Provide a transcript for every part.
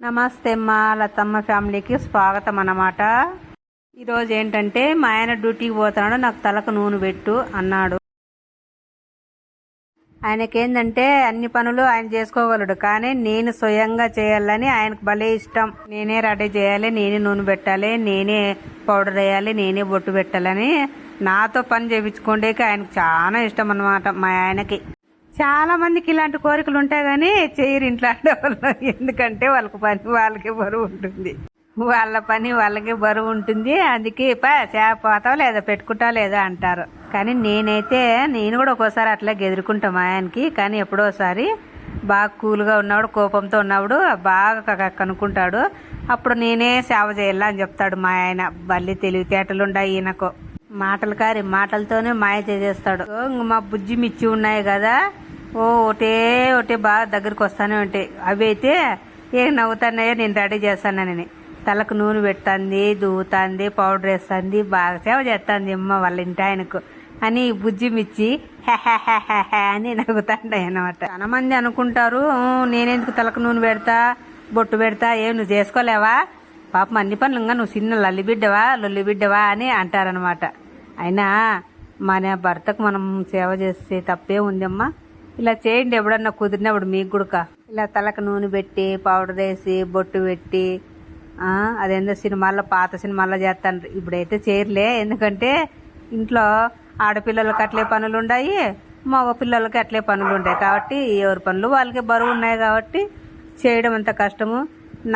నమస్తే మా లతమ్మ ఫ్యామిలీకి స్వాగతం అన్నమాట. ఈరోజు ఏంటంటే మా ఆయన డ్యూటీకి పోతున్నాడు నాకు తలకు నూనె పెట్టు అన్నాడు. ఆయనకేందంటే అన్ని పనులు ఆయన చేసుకోగలడు కానీ నేను స్వయంగా చేయాలని ఆయనకు భలే ఇష్టం. నేనే రెడీ చేయాలి నేనే నూనె పెట్టాలి నేనే పౌడర్ వేయాలి నేనే బొట్టు పెట్టాలని నాతో పని చేయించుకోండేకి ఆయనకు చాలా ఇష్టం అన్నమాట మా ఆయనకి. చాలా మందికి ఇలాంటి కోరికలు ఉంటాయి కానీ చేయరు ఇంట్లో వాళ్ళు. ఎందుకంటే వాళ్ళకి పని వాళ్ళకే బరువు ఉంటుంది. వాళ్ళ పని వాళ్ళకే బరువు ఉంటుంది. అందుకే పా పోతావు లేదా పెట్టుకుంటావు లేదా అంటారు. కానీ నేనైతే నేను కూడా ఒక్కోసారి అట్లా గెదురుకుంటా మా ఆయనకి. కానీ ఎప్పుడోసారి బాగా కూల్గా ఉన్నప్పుడు కోపంతో ఉన్నప్పుడు బాగా కనుక్కుంటాడు. అప్పుడు నేనే సేవ చేయాలా అని చెప్తాడు మా ఆయన. బల్లి తెలివితేటలు ఉన్నాయి ఈయనకు. మాటలు కారి మాటలతోనే మాయ చేసేస్తాడు. మా బుజ్జి మిచ్చి ఉన్నాయి కదా ఓ ఒకటే ఒకటే బాగా దగ్గరికి వస్తానే ఉంటాయి అవి అయితే ఏం నవ్వుతున్నాయో నేను రెడీ చేస్తానని. తలకు నూనె పెడుతుంది దూవుతుంది పౌడర్ వేస్తుంది బాగా సేవ చేస్తుంది అమ్మ వాళ్ళ ఇంటి ఆయనకు అని బుజ్జి మిచ్చి అని నవ్వుతాండాయి అనమాట చాలా మంది అనుకుంటారు నేనెందుకు తలకు నూనె పెడతా బొట్టు పెడతా ఏం నువ్వు చేసుకోలేవా? పాపం అన్ని పనులు ఇంకా నువ్వు చిన్న లల్లిబిడ్డవా బిడ్డవా లొల్లి బిడ్డవా అని అంటారనమాట అయినా మన భర్తకు మనం సేవ చేస్తే తప్పే ఉందమ్మా. ఇలా చేయండి ఎప్పుడన్నా కుదిరినప్పుడు మీకు కూడా ఇలా తలకు నూనె పెట్టి పౌడర్ వేసి బొట్టు పెట్టి అదేందో సినిమాల్లో పాత సినిమాల్లో చేస్తాను ఇప్పుడైతే చేయర్లే. ఎందుకంటే ఇంట్లో ఆడపిల్లలకి అట్లే పనులు ఉన్నాయి మగ పిల్లలకి అట్లే పనులు ఉంటాయి కాబట్టి ఎవరి పనులు వాళ్ళకి బరువు ఉన్నాయి కాబట్టి చేయడం అంత కష్టము.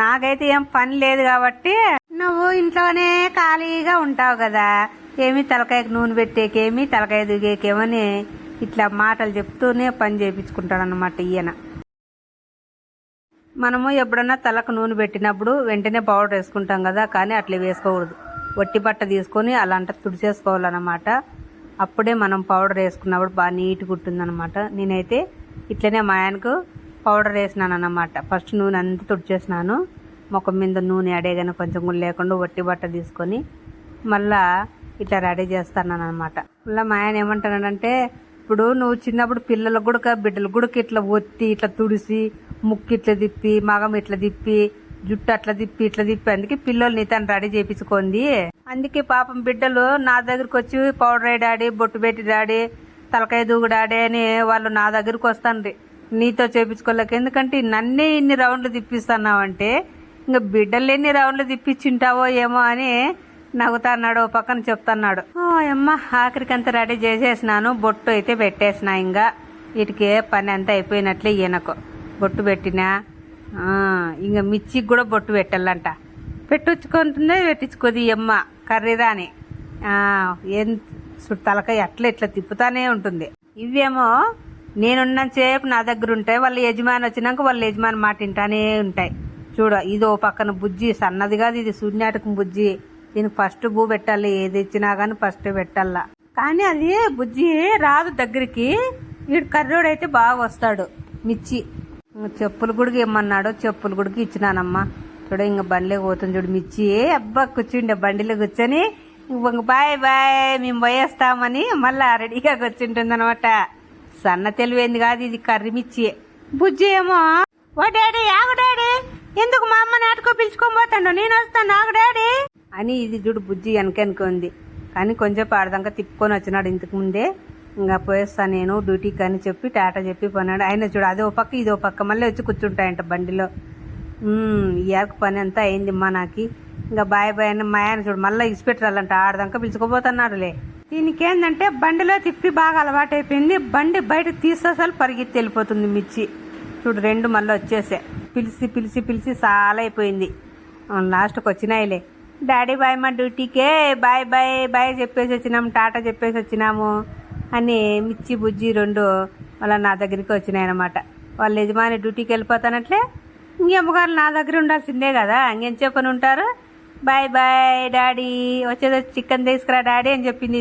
నాకైతే ఏం పని లేదు కాబట్టి నువ్వు ఇంట్లోనే ఖాళీగా ఉంటావు కదా. ఏమి తలకాయకి నూనె పెట్టేకేమి తలకాయ దిగేకేమని ఇట్లా మాటలు చెప్తూనే పని చేయించుకుంటాడు అనమాట ఈయన. మనము ఎప్పుడన్నా తలకు నూనె పెట్టినప్పుడు వెంటనే పౌడర్ వేసుకుంటాం కదా కానీ అట్లా వేసుకోకూడదు. వట్టి బట్ట తీసుకొని అలాంటి తుడిచేసుకోవాలన్నమాట. అప్పుడే మనం పౌడర్ వేసుకున్నప్పుడు బాగా నీట్గా ఉంటుందన్నమాట నేనైతే ఇట్లనే మా ఆయనకు పౌడర్ వేసినాను అన్నమాట ఫస్ట్ నూనె అంతా తుడిచేసినాను. ముఖం మీద నూనె అడేగానే కొంచెం కూడా లేకుండా వట్టి బట్ట తీసుకొని మళ్ళా ఇట్లా రెడీ చేస్తాను అనమాట మళ్ళీ మా ఆయన ఏమంటాడంటే ఇప్పుడు నువ్వు చిన్నప్పుడు పిల్లలకు కూడా బిడ్డలకు కూడా ఇట్లా ఒత్తి ఇట్లా తుడిసి ముక్కు ఇట్లా తిప్పి మగం ఇట్లా తిప్పి జుట్టు అట్లా తిప్పి ఇట్లా తిప్పి అందుకే పిల్లలు నీతను రెడీ చేపించుకుంది. అందుకే పాపం బిడ్డలు నా దగ్గరకు వచ్చి పౌడర్ వేయి డాడీ బొట్టు పెట్టి డాడీ తలకాయ దూగుడాడి అని వాళ్ళు నా దగ్గరకు వస్తాండ్రి. నీతో చేపించుకోలేక ఎందుకంటే నన్నే ఇన్ని రౌండ్లు తిప్పిస్తున్నావంటే ఇంకా బిడ్డలు ఎన్ని రౌండ్లు తిప్పించుంటావో ఏమో అని నవ్వుతాన్నాడు ఓ పక్కన చెప్తున్నాడు. ఓ అమ్మ ఆఖరికి అంతా రెడీ చేసేసినాను బొట్టు అయితే పెట్టేసిన ఇంకా వీటికి పని అంతా అయిపోయినట్లే ఈయనకు. బొట్టు పెట్టినా? ఇంకా మిర్చికి కూడా బొట్టు పెట్టాలంట. పెట్టించుకుంటుందే పెట్టించుకోదు ఈ అమ్మ కర్రీదాని. ఏం తలకాయ అట్లా ఇట్లా తిప్పుతానే ఉంటుంది. ఇవేమో నేనున్నంతసేపు నా దగ్గర ఉంటాయి వాళ్ళ యజమాని వచ్చినాక వాళ్ళ యజమాని మాట వింటానే ఉంటాయి. చూడ ఇది ఓ పక్కన బుజ్జి సన్నది కాదు ఇది సూర్యనాటకం బుజ్జి. దీనికి ఫస్ట్ భూ పెట్టాలి ఏది ఇచ్చినా కానీ ఫస్ట్ పెట్టాలా. కానీ అది బుజ్జి రాదు దగ్గరికి. వీడు కర్రోడైతే బాగా వస్తాడు మిర్చి. చెప్పులు గుడికి ఇమ్మన్నాడు చెప్పులు గుడికి ఇచ్చినానమ్మా. చూడ ఇంక బండిలో పోతుంది చూడు మిర్చి. అబ్బా కూర్చుండే బండిలో కూర్చొని ఇంక బాయ్ బాయ్ మేము పోయేస్తామని మళ్ళా రెడీగా కూర్చుంటుంది అనమాట సన్న తెలివైంది కాదు ఇది కర్రీ మిర్చి. బుజ్జి ఏమో ఓ డాడీ ఆగు డాడీ. ఎందుకు మా అమ్మ నాటుకో పిలుచుకొని పోతాడు? నేను వస్తాను ఆగు డాడీ. అని ఇది చూడు బుజ్జి వెనకెనుకుంది కానీ కొంచెం ఆడదాకా తిప్పుకొని వచ్చినాడు ఇంతకు ముందే. ఇంకా పోయేస్తా నేను డ్యూటీకి అని చెప్పి టాటా చెప్పి పోనాడు ఆయన చూడు అదే ఓ పక్క ఇది ఓ పక్క మళ్ళీ వచ్చి కూర్చుంటాయంట బండిలో. ఇయర్కి పని అంతా అయింది మా నాకి. ఇంకా బాయ్ బాయ్ అని మా ఆయన చూడు మళ్ళీ ఇసిపెట్టాలంట ఆడదాకా పిలుచుకుపోతున్నాడులే. దీనికి ఏంటంటే బండిలో తిప్పి బాగా అలవాటు అయిపోయింది బండి బయట తీసేసలు పరిగెత్తి వెళ్ళిపోతుంది మిర్చి. చూడు రెండు మళ్ళీ వచ్చేసే. పిలిచి పిలిచి పిలిచి చాలా అయిపోయింది లాస్ట్కి వచ్చినాయిలే. డాడీ బాయ్ మా డ్యూటీకే బాయ్ బాయ్ బాయ్ చెప్పేసి వచ్చినాము టాటా చెప్పేసి వచ్చినాము అని మిర్చి బుజ్జి రెండు వాళ్ళ నా దగ్గరికి వచ్చినాయి అనమాట వాళ్ళ యజమాని డ్యూటీకి వెళ్ళిపోతానట్లే ఇంకే అమ్మగారు నా దగ్గర ఉండాల్సిందే కదా ఇంకేం చెప్పని ఉంటారు? బాయ్ బాయ్ డాడీ వచ్చేది చికెన్ తీసుకురా డాడీ అని చెప్పింది.